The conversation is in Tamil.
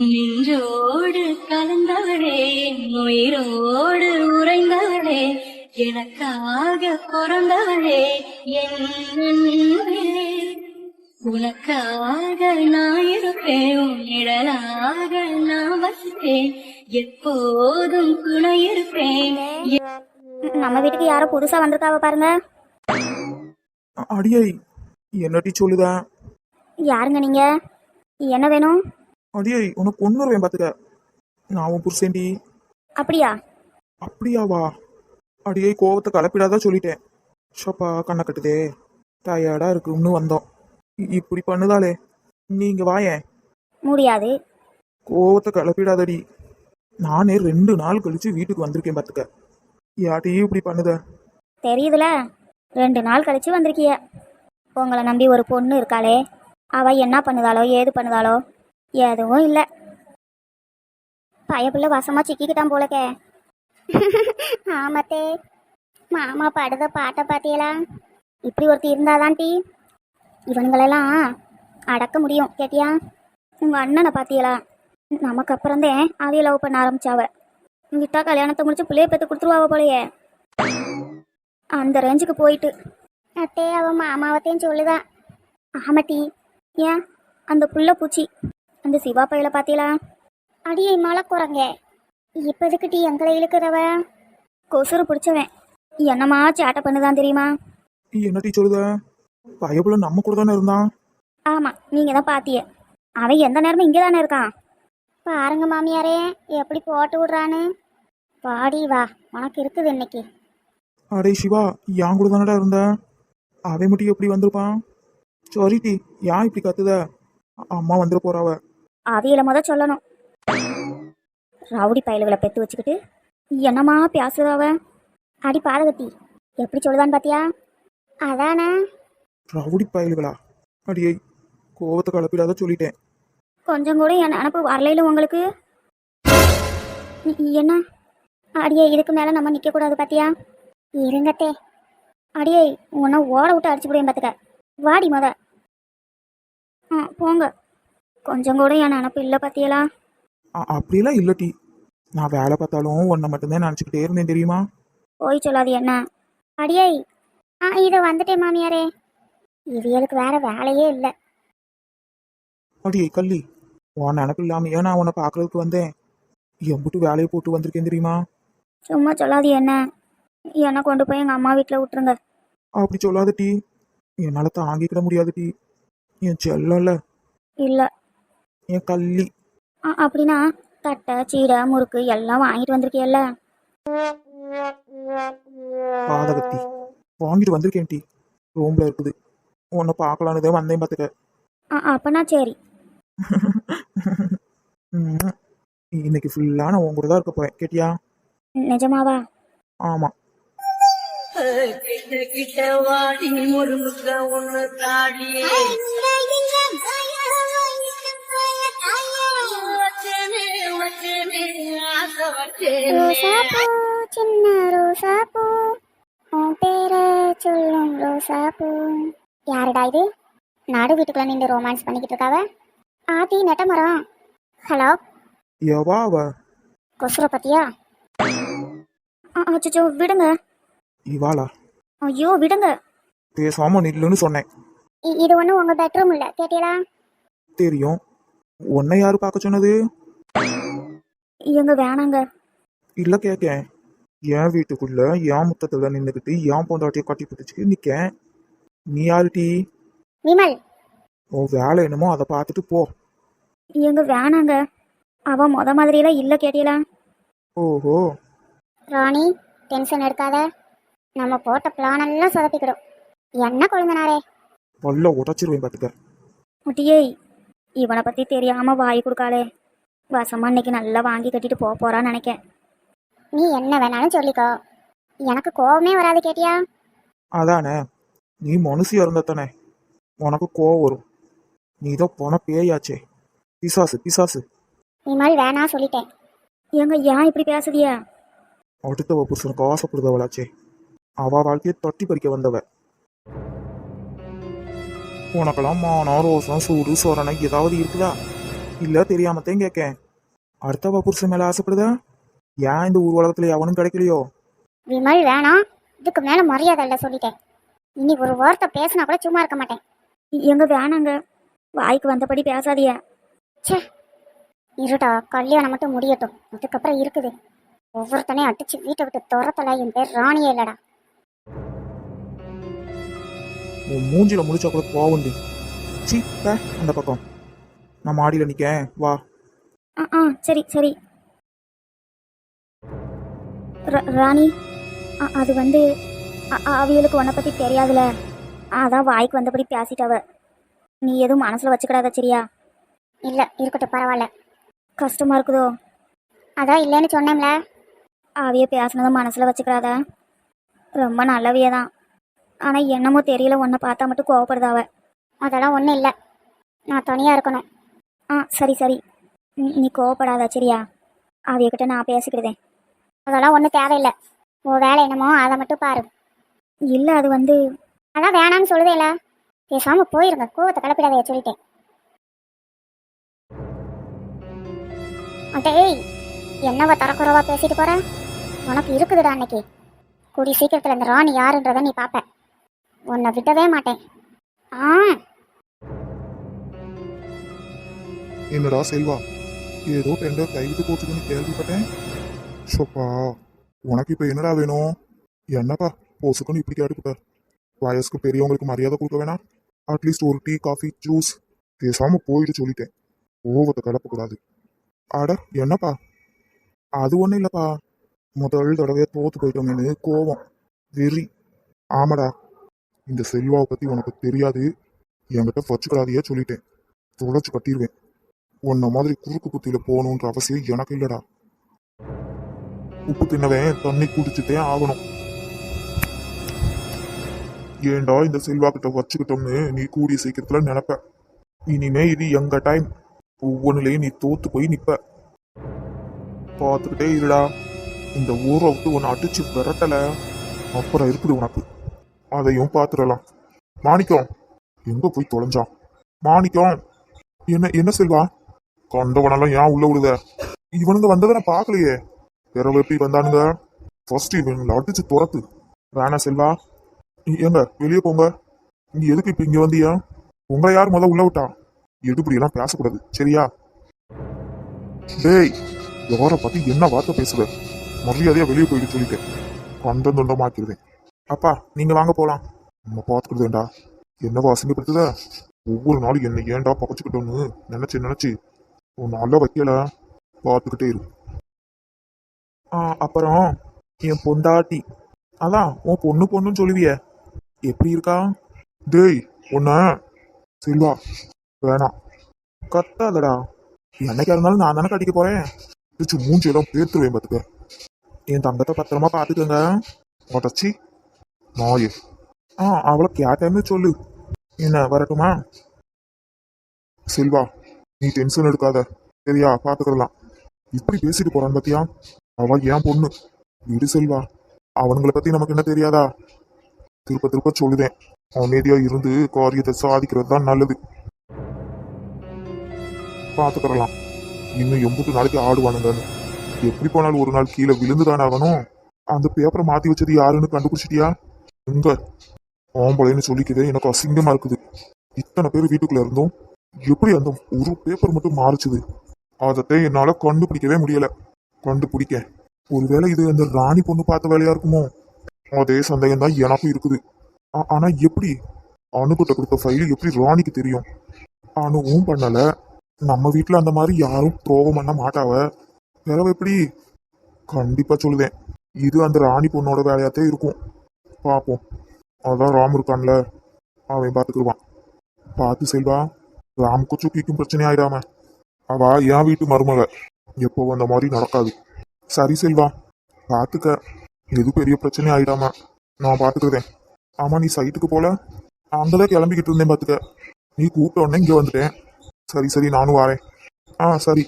நின்றோடு கலந்தவளே உயிரோடு உறைந்தவளே எனக்காக பிறந்தவளே என் அன்பே. உனக்காக நான் இருப்பேன் உன் நிழலாக நான் வசிப்பேன் எப்போதும் துணை இருப்பேன். நம்ம வீட்டுக்கு யாரோ புதுசா வந்திருக்காவ பாருங்க. அடியை என்னடி சொல்லுதா? யாருங்க நீங்க? என்ன வேணும்? அடியை உனக்கு ஒன்று வருவேன் பார்த்துக்க நான் உன் புருஷேண்டி அப்படியா? அப்படியாவா? அடியை கோவத்தை கலப்பிடாதான் சொல்லிட்டேன். ஷப்பா கண்ணை கட்டுதே. டயர்டா இருக்குன்னு வந்தோம். இ- இப்படி பண்ணுதாளே. நீங்க வாயேன் முடியாது. கோவத்தை கிளப்பிடாதடி நானே ரெண்டு நாள் கழிச்சு வீட்டுக்கு வந்திருக்கேன் பார்த்துக்க யார்ட்டையும் இப்படி பண்ணுத? தெரியுதுல? ரெண்டு நாள் கழிச்சு வந்திருக்கிய. உங்களை நம்பி ஒரு பொண்ணு இருக்காளே. அவ என்ன பண்ணுதாளோ ஏது பண்ணுதாளோ? எதுவும் இல்லை. பயப்புள்ள வசமா சிக்கிக்கிட்டான் போலக்கே. ஆமத்தே. மாமா படுத பாட்டை பாத்தியலா? இப்படி ஒருத்தி இருந்தாதான் டீ. இவனுங்களெல்லாம் அடக்க முடியும் கேட்டியா? உங்க அண்ணனை பாத்தியலா? நமக்கு அப்புறம்தான் அதையும் லவ் பண்ண ஆரம்பிச்சாவ. விட்டா கல்யாணத்தை முடிச்சு பிள்ளைய பெற்று கொடுத்துருவாவ போலயே. அந்த ரேஞ்சுக்கு போயிட்டு. அத்தே அவ மாமாவத்தையும் சொல்லுதா. ஆமாட்டி. ஏன்? அந்த புள்ள பூச்சி. அந்த சிவா பையில பாத்தீங்களா அடியை மலை குரங்க. இப்ப எதுக்கு டீ எங்களை இழுக்கிறவ கொசுறு பிடிச்சவன். என்னமா சேட்டை பண்ணுதான் தெரியுமா? என்னடி சொல்லுத? பயப்புல நம்ம கூட தானே இருந்தான். ஆமா நீங்க தான் பாத்திய. அவன் எந்த நேரமும் இங்கே தானே இருக்கான். பாருங்க மாமியாரே எப்படி போட்டு விடுறான்னு. பாடி வா. உனக்கு இருக்குது இன்னைக்கு. அடே சிவா என் கூட தானடா இருந்த? அவன் மட்டும் எப்படி வந்திருப்பான்? சாரிட்டி ஏன் இப்படி கத்துத? அம்மா வந்துட போறாவ. அவியல முத சொல்லணும். ரவுடி பயலுகளை பெத்து வச்சுக்கிட்டு என்னம்மா பேசுதாவ அடி பாதகத்தி எப்படி சொல்லுதான்னு பாத்தியா? அதானே? ரவுடி பயலுகளா? அடியை கோவத்தை கலப்பிடாத சொல்லிட்டேன். கொஞ்சம் கூட என் நினப்பு வரலையில உங்களுக்கு? என்ன? அடியே இதுக்கு மேல நம்ம நிக்க கூடாது பாத்தியா? இருங்கத்தே. அடியே உன்னை ஓட விட்டு அடிச்சு விடுவேன் பாத்துக்க. வாடி முத. ஆ போங்க. கொஞ்சம் கூட என் நினப்பு இல்லை பாத்தியலா? அ- அப்படியெல்லாம் இல்லட்டி நான் வேலை பார்த்தாலும் உன்னை மட்டும்தான் நினச்சிக்கிட்டே இருந்தேன் தெரியுமா? போய் சொல்லாது என்ன? அடியே ஆ இது வந்துட்டேன் மாமியாரே. இவியலுக்கு வேற வேலையே இல்லை. அடியை கள்ளி உன் நினப்பு இல்லாமையே நான் உன்னை பார்க்கறதுக்கு வந்தேன். எம்பிட்டு வேலையை போட்டு வந்திருக்கேன் தெரியுமா? சும்மா சொல்லாது என்ன? என்னை கொண்டு போய் எங்கள் அம்மா வீட்டில் விட்டுருங்க. அப்படி சொல்லாத டீ. என்னால் தாங்கிக்கிட முடியாது டீ. என் செல்லம்ல இல்லை. என் கள்ளி. அப்படின்னா தட்டை சீடை முறுக்கு எல்லாம் வாங்கிட்டு வந்திருக்கியல்ல? பாதகத்தி வாங்கிட்டு வந்திருக்கேன் டீ. ரூம்ல இருக்குது. உன்னை பார்க்கலான்னு தான் வந்தேன் பார்த்துக்க ஆ அப்பனா சரி. இன்னைக்கு ஃபுல்லாக நான் உன் கூட தான் இருக்க போறேன். கேட்டியா? நிஜமாவா? ஆமாம் கிட்ட கிட்ட வாடி முருங்க ஒண்ணு தாடியே ரோசாப்பூ சின்ன ரோசாப்பூ. உன் பேரை சொல்லும் ரோசாப்பூ. யாருடா இது? நாடு வீட்டுக்குள்ள நின்று ரொமான்ஸ் பண்ணிக்கிட்டு இருக்காவ? ஆத்தி நெட்டமரம் ஹலோ? எவா அவ கொசுர பத்தியா? அச்சோ விடுங்க. இவாளா ஐயோ விடுங்க. பேசாம நில்லுன்னு சொன்னேன். இது ஒன்றும் உங்க பெட்ரூம் இல்லை கேட்டீங்களா? தெரியும். உன்னை யாரு பார்க்க சொன்னது? எங்க வேணாங்க. இல்ல கேக்கேன் என் வீட்டுக்குள்ள என் முத்தத்துல நின்னுக்கிட்டு என் பொண்டாட்டிய கட்டி பிடிச்சிட்டு நிக்கேன். நீ யாரு டீ விமல். உன் வேலை என்னமோ அதை பார்த்துட்டு போ. எங்க வேணாங்க. அவ முத மாதிரியெல்லாம் இல்லை கேட்டீங்களா ஓஹோ. ராணி டென்ஷன் எடுக்காத. நம்ம போட்ட பிளான் எல்லாம் சொதப்பிக்கிடும். என்ன கொழுந்தனாரே. பல்ல உடச்சிருவேன் பார்த்துக்க முட்டியே இவனை பத்தி தெரியாம வாய் கொடுக்காளே. வசமா இன்னைக்கு நல்லா வாங்கி கட்டிட்டு போக போறான்னு நினைக்கேன். நீ என்ன வேணாலும் சொல்லிக்கோ. எனக்கு கோவமே வராது கேட்டியா? அதானே. நீ மனுஷியா இருந்தா தானே உனக்கு கோவம் வரும். நீ தான் போன பேயாச்சே. பிசாசு பிசாசு. விமல் வேணா சொல்லிட்டேன். ஏங்க ஏன் இப்படி பேசுதியா? அடுத்தவ புருஷனுக்கு ஆசைப்படுதவளாச்சே. அவ வாழ்க்கையை தட்டி பறிக்க வந்தவ. உனக்கெல்லாம் மானம் ரோசம் சூடு சொரணை ஏதாவது இருக்குதா? இல்ல தெரியாமத்தையும் கேட்கேன் அடுத்தவ புருஷன் மேல ஆசைப்படுதா? ஏன் இந்த ஊர் உலகத்துல எவனும் கிடைக்கலையோ? விமல் வேணாம். இதுக்கு மேல மரியாதை இல்லை சொல்லிட்டேன். இனி ஒரு வார்த்தை பேசினா கூட சும்மா இருக்க மாட்டேன். எங்க வேணாங்க. வாய்க்கு வந்தபடி பேசாதீங்க. ச்சே. இருடா கல்யாணம் மட்டும் முடியட்டும். அதுக்கப்புறம் இருக்குது. ஒவ்வொருத்தனையும் அடிச்சு வீட்டை விட்டு துரத்தல என் பேர் ராணியே இல்லடா. உன் மூஞ்சில முடிச்சா கூட போவுண்டு சீ பே, அந்த பக்கம். நான் மாடியில நிக்கேன். வா. ஆ ஆ சரி சரி. ர- ராணி அது வந்து அவியலுக்கு உன்னை பற்றி தெரியாதுல. அதான் வாய்க்கு வந்தபடி பேசிட்டவ நீ எதுவும் மனசில் வச்சுக்கிடாத சரியா? இல்லை இருக்கட்டும் பரவாயில்ல. கஷ்டமா இருக்குதோ? அதான் இல்லைன்னு சொன்னேன்ல. அவிய பேசினதை மனசில் வச்சுக்கிறாத ரொம்ப நல்லவிய தான். ஆனால் என்னமோ தெரியல உன்னை பார்த்தா மட்டும் கோவப்படுதாவ அதெல்லாம் ஒன்றும் இல்லை. நான் தனியாக இருக்கணும். ஆ சரி சரி. நீ- கோவப்படாத சரியா? அவையக்கிட்ட நான் பேசிக்கிடுதேன். அதெல்லாம் ஒன்றும் தேவையில்லை. உன் வேலை என்னமோ அதை மட்டும் பாரு. இல்லை அது வந்து அதான் வேணாம்னு சொல்லுதேல. பேசாமல் போயிருங்க. கோவத்தை கலப்பிடாதைய சொல்லிட்டேன். டேய் என்னவா தரக்குறவா பேசிட்டு போற? உனக்கு இருக்குதுடா அன்னைக்கு. கூடி சீக்கிரத்தில் இந்த ராணி யாருன்றதை நீ பார்ப்ப உன்னை விடவே மாட்டேன். ஆ என்னடா செல்வா? ஏதோ டெண்டர் கைவிட்டு போச்சுன்னு கேள்விப்பட்டேன். ஷோப்பா உனக்கு இப்போ என்னடா வேணும்? என்னப்பா போசுக்குன்னு இப்படி கேட்டுக்கிட்ட வயசுக்கு பெரியவங்களுக்கு மரியாதை கொடுக்க வேணாம். அட்லீஸ்ட் ஒரு டீ காஃபி ஜூஸ் பேசாம போயிட்டு சொல்லிட்டேன். கோவத்தை கலப்பக்கூடாது அட என்னப்பா? அது ஒன்றும் இல்லைப்பா. முதல் தடவையே தோத்து போயிட்டோமேனு கோவம் வெறி. ஆமாடா. இந்த செல்வாவை பத்தி உனக்கு தெரியாது. என்கிட்ட வச்சுக்கிறாதையே சொல்லிட்டேன். தொலைச்சு கட்டிடுவேன் உன்ன மாதிரி குறுக்கு குத்தியில போகணுன்ற அவசியம் எனக்கு இல்லடா. உப்பு தின்னவன் தண்ணி குடிச்சுட்டே ஆகணும். ஏன்டா இந்த செல்வா கிட்ட வச்சுக்கிட்டோம்னு நீ கூடிய சீக்கிரத்துல நினைப்ப? இனிமே இது எங்க டைம் ஒவ்வொன்றுலயும் நீ தோத்து போய் நிப்ப. பார்த்துக்கிட்டே இருடா. இந்த ஊரை விட்டு உன்னை அடிச்சு விரட்டல. அப்புறம் இருக்குது உனக்கு. அதையும் பார்த்துடலாம் மாணிக்கம் எங்க போய் தொலைஞ்சான் மாணிக்கம் என்ன என்ன செல்வா? கண்டவனெல்லாம் ஏன் உள்ள விடுத இவனுங்க வந்ததை நான் பார்க்கலையே. பிறவு எப்படி வந்தானுங்க. ஃபர்ஸ்ட் இவனுங்களை அடிச்சு துரத்து. வேணா செல்வா ஏங்க வெளியே போங்க. நீ எதுக்கு இப்ப இங்க வந்தியா? உங்களை யார் முதல்ல உள்ள விட்டான் எடுபடி எல்லாம் பேசக்கூடாது சரியா? டேய் யார பத்தி என்ன வார்த்தை பேசுற மரியாதையா வெளியே போயிட்டு சொல்லிட்டேன். கண்டம் தொண்டமாக்கிருவேன் அப்பா நீங்க வாங்க போலாம். நம்ம பாத்துக்கிடுதேன்டா என்னவா அசிங்கப்படுத்துத? ஒவ்வொரு நாளும் என்ன ஏன்டா பகச்சுக்கிட்டோன்னு நினைச்சு நினைச்சு உன் நல்ல வைக்கல பார்த்துக்கிட்டே இரு. ஆ அப்புறம் என் பொண்டாட்டி. அதான் உன் பொண்ணு பொண்ணுன்னு சொல்லுவிய. எப்படி இருக்கா? டேய் உன்ன. செல்வா வேணாம் கத்தாதடா. என்னைக்கா இருந்தாலும் நான் தானே கட்டிக்க போறேன். பிடிச்சு மூஞ்சி எல்லாம் பேத்துருவேன் பார்த்துக்க என் தங்கத்தை பத்திரமா பார்த்துக்கங்க உடச்சி நாயே. ஆ அவளை கேட்டேன்னு சொல்லு. என்ன வரட்டுமா? செல்வா நீ டென்ஷன் எடுக்காத. சரியா? பாத்துக்கலாம் இப்படி பேசிட்டு போறான் பத்தியா? அவ ஏன் பொண்ணு. விடு செல்வா அவனுங்களை பத்தி நமக்கு என்ன தெரியாதா? திருப்ப திருப்ப சொல்லுதேன். அமைதியா இருந்து காரியத்தை சாதிக்கிறது தான் நல்லது. பாத்துக்கிறலாம் இன்னும் எம்புட்டு நாளைக்கு ஆடுவானுங்கன்னு. எப்படி போனாலும் ஒரு நாள் கீழே விழுந்துதானே ஆகணும்? அந்த பேப்பரை மாத்தி வச்சது யாருன்னு கண்டுபிடிச்சிட்டியா? எங்க? ஆம்பளைன்னு சொல்லிக்கவே எனக்கு அசிங்கமா இருக்குது. இத்தனை பேர் வீட்டுக்குள்ள இருந்தோம். எப்படி அந்த ஒரு பேப்பர் மட்டும் மாறிச்சுது? அதத்தை என்னால கண்டுபிடிக்கவே முடியல. கண்டுபிடிக்க. ஒருவேளை இது அந்த ராணி பொண்ணு பார்த்த வேலையா இருக்குமோ? அதே சந்தேகம் தான் எனக்கும் இருக்குது. ஆனா எப்படி? அணுகிட்ட கொடுத்த ஃபைல் எப்படி ராணிக்கு தெரியும்? அணுவும் பண்ணல. நம்ம வீட்டுல அந்த மாதிரி யாரும் துரோகம் பண்ண மாட்டாவ. பிறவு எப்படி? கண்டிப்பா சொல்லுதேன். இது அந்த ராணி பொண்ணோட வேலையாத்தே இருக்கும். பார்ப்போம் அதான் ராம் இருக்கான்ல. அவன் பார்த்துக்கிடுவான் பார்த்து செல்வா. ராமுக்கும் சுக்கிக்கும் பிரச்சனை ஆயிடாம. அவ என் வீட்டு மருமக. எப்போ அந்த மாதிரி நடக்காது. சரி செல்வா பார்த்துக்க எது பெரிய பிரச்சனை ஆயிடாம. நான் பார்த்துக்கிறேன் ஆமா நீ சைட்டுக்கு போல? அங்கதான் கிளம்பிக்கிட்டு இருந்தேன் பார்த்துக்க நீ கூப்பிட்ட உடனே இங்கே வந்துட்டேன். சரி சரி நானும் வரேன். ஆ சரி.